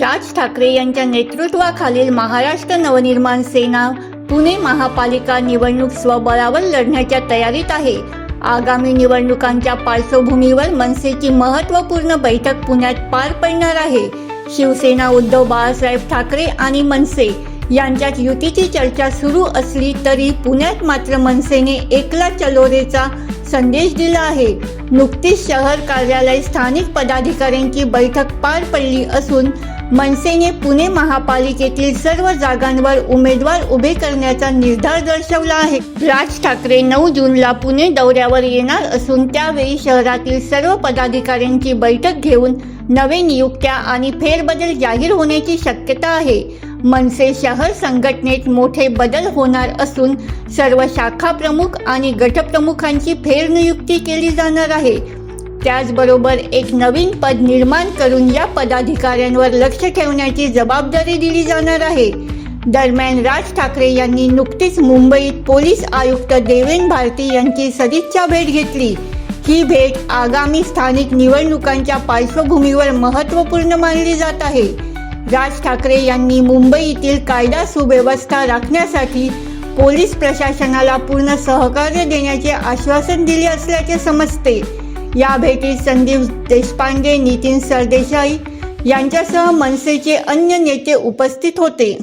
राज ठाकरे यांच्या नेतृत्वाखालील महाराष्ट्र नवनिर्माण सेना पुणे महापालिका निवडणूक स्वबळावर लढण्याच्या तयारीत आहे. आगामी निवडणुकांच्या पार्श्वभूमीवर मनसेची महत्त्वपूर्ण बैठक पुण्यात पार पडणार आहे. शिवसेना उद्धव बाळासाहेब ठाकरे आणि मनसे यांच्यात युतीची चर्चा सुरू असली तरी पुण्यात मात्र मनसेने एकला चलोरेचा संदेश दिला आहे. नुकतीच शहर कार्यालय स्थानिक पदाधिकाऱ्यांची बैठक पार पडली असून मनसेने पुणे महापालिकेतील सर्व जागांवर उमेदवार उभे करण्याचा निर्धार दर्शवला आहे. राज ठाकरे नऊ जूनला पुणे दौऱ्यावर येणार असून त्यावेळी शहरातील सर्व पदाधिकाऱ्यांची बैठक घेऊन नवे नियुक्त्या आणि फेरबदल जाहीर होण्याची शक्यता आहे. मनसे शहर संघटनेत मोठे बदल होणार असून सर्व शाखा प्रमुख आणि गटप्रमुखांची फेरनियुक्ती केली जाणार आहे. त्याचबरोबर एक नवीन पद निर्माण करून या पदाधिकाऱ्यांवर लक्ष ठेवण्याची जबाबदारी दिली जाणार आहे. दरम्यान राज ठाकरे यांनी नुकतीच मुंबईत पोलीस आयुक्त देवेन भारती यांची सदिच्छा भेट घेतली. ही भेट आगामी स्थानिक निवडणुकांच्या पार्श्वभूमीवर महत्त्वपूर्ण मानली जात आहे. राज ठाकरे यांनी मुंबईतील कायदा सुव्यवस्था राखण्यासाठी पोलीस प्रशासनाला पूर्ण सहकार्य देण्याचे आश्वासन दिले असल्याचे समजते. या भेटीत संदीप देशपांडे नितीन सरदेसाई यांच्यासह मनसेचे अन्य नेते उपस्थित होते.